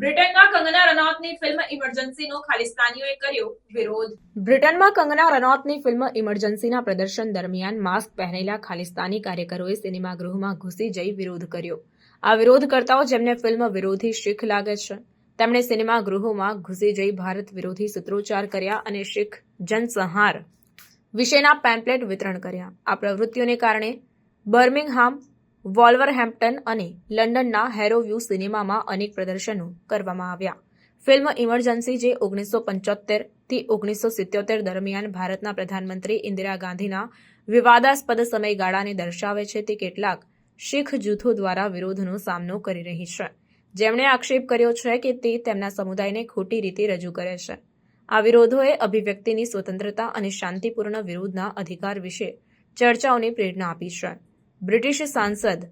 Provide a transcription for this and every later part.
રનૌતની film ઇમરજન્સીનો ખાલિસ્તાનીઓએ કર્યો વિરોધ. બ્રિટનમાં કંગના રનૌતની ફિલ્મ ઇમરજન્સીના પ્રદર્શન દરમિયાન માસ્ક પહેરેલા ખાલિસ્તાની કાર્યકરોએ સિનેમાગૃહમાં ઘૂસી જઈ વિરોધ કર્યો. આ વિરોધકર્તાઓ જેમને ફિલ્મ વિરોધી શીખ લાગે છે, તેમણે સિનેમાગૃહોમાં ઘૂસી જઈ ભારત વિરોધી સૂત્રોચ્ચાર કર્યા અને શીખ જનસંહાર વિશેના પેમ્પલેટ વિતરણ કર્યા. આ પ્રવૃત્તિઓને કારણે બર્મિંગહામ વોલ્વરહેમ્પ્ટન અને લંડનના હેરોવ્યૂ સિનેમામાં અનેક પ્રદર્શનો કરવામાં આવ્યા. ફિલ્મ ઇમરજન્સી જે ઓગણીસો પંચોતેરથી ઓગણીસો સિત્યોતેર દરમિયાન ભારતના પ્રધાનમંત્રી ઇન્દિરા ગાંધીના વિવાદાસ્પદ સમયગાળાને દર્શાવે છે તે કેટલાક શીખ જૂથો દ્વારા વિરોધનો સામનો કરી રહી છે. જેમણે આક્ષેપ કર્યો છે કે તે તેમના સમુદાયને ખોટી રીતે રજૂ કરે છે. આ વિરોધોએ અભિવ્યક્તિની સ્વતંત્રતા અને શાંતિપૂર્ણ વિરોધના અધિકાર વિશે ચર્ચાઓને પ્રેરણા આપી છે. બ્રિટિશ સાંસદ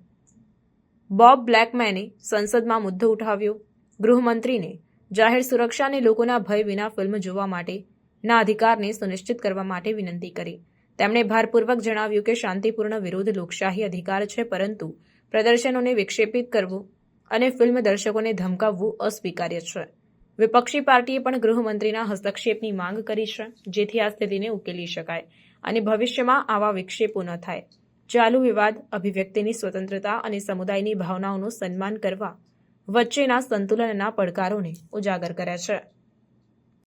બોબ બ્લેકમેને સંસદમાં મુદ્દો ઉઠાવ્યો. ગૃહમંત્રીને જાહેર સુરક્ષા અને લોકોના ભય વિના ફિલ્મ જોવા માટેના અધિકારને સુનિશ્ચિત કરવા માટે વિનંતી કરી. તેમણે ભારપૂર્વક જણાવ્યું કે શાંતિપૂર્ણ વિરોધ લોકશાહી અધિકાર છે, પરંતુ પ્રદર્શનોને વિક્ષેપિત કરવું અને ફિલ્મ દર્શકોને ધમકાવવું અસ્વીકાર્ય છે. વિપક્ષી પાર્ટીએ પણ ગૃહમંત્રીના હસ્તક્ષેપની માંગ કરી છે, જેથી આ સ્થિતિને ઉકેલી શકાય અને ભવિષ્યમાં આવા વિક્ષેપો ન થાય. ચાલુ વિવાદ, અભિવ્યક્તિની સ્વતંત્રતા અને સમુદાયની ભાવનાઓનું સન્માન કરવા વચ્ચેના સંતુલનના પડકારોને ઉજાગર કર્યા છે.